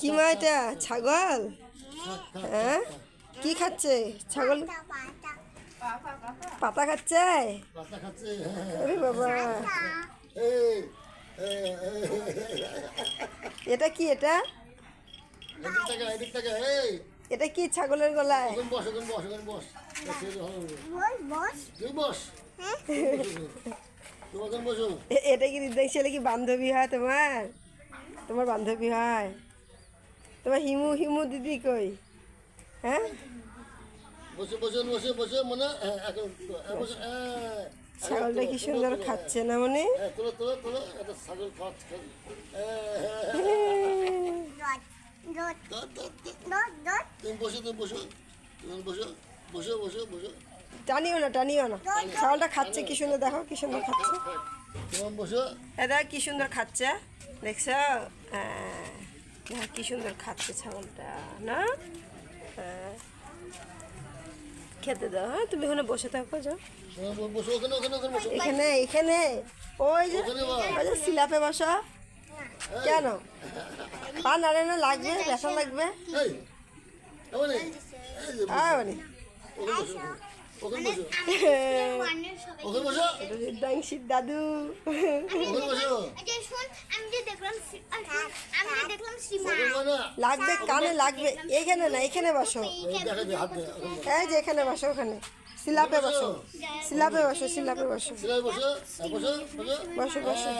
কি মা এটা ছাগল? হ্যাঁ? কি খাচ্ছে? ছাগল? পাতা খাচ্ছে? আরে বাবা। এটা কি এটা? এটা কি ছাগলের গলায়? বস বস বস বস বস। এটা কি দিদাই ছেলে কি বান্ধবী হয় তোমার তোমার বান্ধবী হয় তোমার হিমু হিমু দিদি কই হ্যাঁ ছাগলটা কি সুন্দর খাচ্ছে না মানে তুমি বসো তুমি বসো বসো বসো টানিও না টানিও না। ছাগলটা খাচ্ছে কি সুন্দর দেখো কি সুন্দর খাচ্ছে। এটা কি সুন্দর খাচ্ছে দেখছ? হ্যাঁ, কি সুন্দর খাচ্ছে ছাগলটা না। খেতে দাও হ্যাঁ তুমি ওখানে বসে থাকো যাও। এখানে এখানে ওই যে। ওই যে সিলাপে বসো। কেন? পা নাড়ে না লাগবে? ব্যথা লাগবে? এই দাদু লাগবে কানে লাগবে এখানে না এখানে বসো হ্যাঁ যে এখানে বসো ওখানে সিলাপে বসো সিলাপে বসো সিলাপে বসো বসো বসো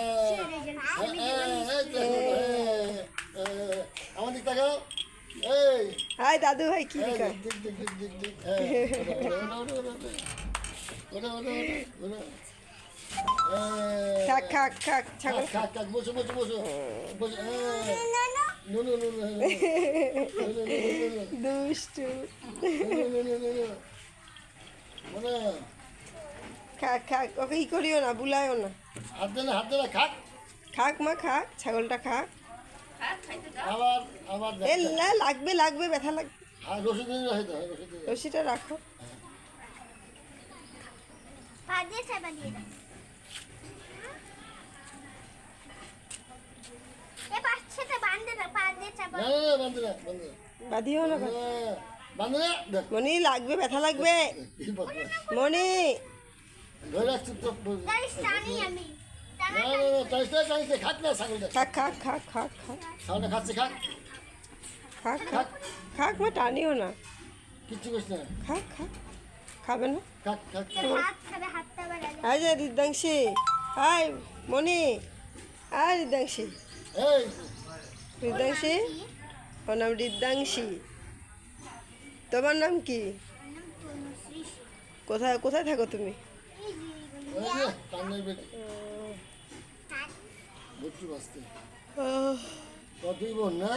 আয় দাদু ভাই কি খাক খাক খাক ছাগল খাক খাক খাক ওকে ই করিও না না হাত খাক খাক মা খাক ছাগলটা খাক আবার আবার এ না, লাগবে লাগবে ব্যথা লাগবে হ্যাঁ, রসুন দিয়ে রাখি দাও, রসুন দিয়ে রশিটা রাখো। পা দিয়ে চাপা দিয়ে দাও। এ পাশে বান্ধে দাও পা দিয়ে চাপা। না, না, না, না, বান্ধে বাঁধিও না বাঁধ- না, মনি লাগবে ব্যথা লাগবে। মনি। ধরে গাইস টানি আমি। টানা না, না, খাক না, ছাগলটা। খাক খাক খাক খাক খাক। ছাগলটা খাচ্ছে, খাক। খাক খাক খাক। মা টানিও না। কিচ্ছু করিস না। খাক খাক। খাবে না? খাক, খাক, যে মনি এই, রিদ্দাংশী ওর নাম রিদ্দাংশী তোমার নাম কি? কোথায় কোথায় থাকো তুমি? বত্রি কতই বোন না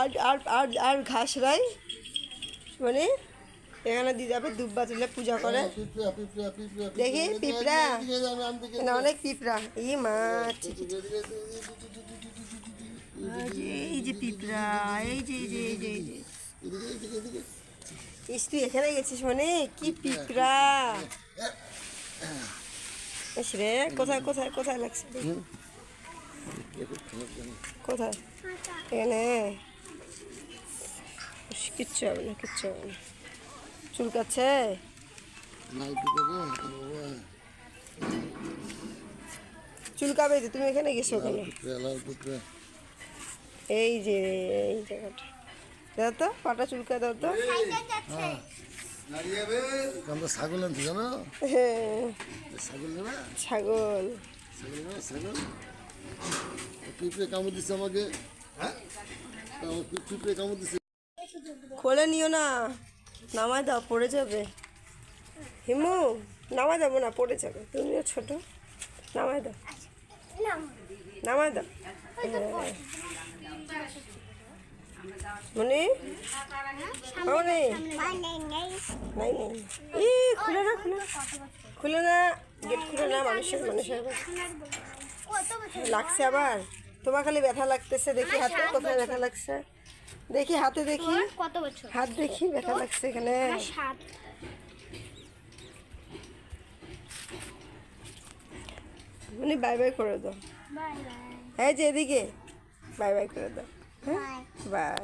আর আর আর মানে এখানে দিদাপে দুব্বা তুলে পূজা করে। দেখি, পিঁপড়া। না অনেক পিঁপড়া। এই মাছ। এই যে পিঁপড়া, এই যে এই যে এই যে তুই এখানে গেছিস মানে? কি পিঁপড়া। রে কোথায় কোথায় কোথায় লাগছে কোথায় এখানে কিচ্ছু হবে না কিচ্ছু হবে না চুলকাচ্ছে। চুলকাবে তো তুমি এখানে গেছো পিঁপড়া। এই যে এই জায়গাটা দাও তো পাটা চুলকা দাও তো আমরা ছাগল আনছি জানো? হ্যাঁ, ছাগল ছাগল। ছাগল নেবা ছাগল? পিঁপড়ে কামড় দিচ্ছে আমাকে। হ্যাঁ? পিঁপড়ে কামড় দিচ্ছে খোলে নিও না। নামায় দাও পড়ে যাবে। হিমু নামায় দেবো না পড়ে যাবে। তুমিও ছোট নামায় দাও। নামায় দাও। মনি? মনি নাই নাই। ই খুলে না খুলে। খুলে না গেট খুলে না মানুষের মানুষের লাগছে আবার? তোমার খালি ব্যথা লাগতেছে দেখি হাতে কোথায় ব্যথা লাগছে। দেখি হাতে দেখি। কত বছর? হাত দেখি ব্যথা লাগছে এখানে। মানে বাই বাই করে দাও। হ্যাঁ যে এদিকে বাই বাই করে দাও। হ্যাঁ? বাই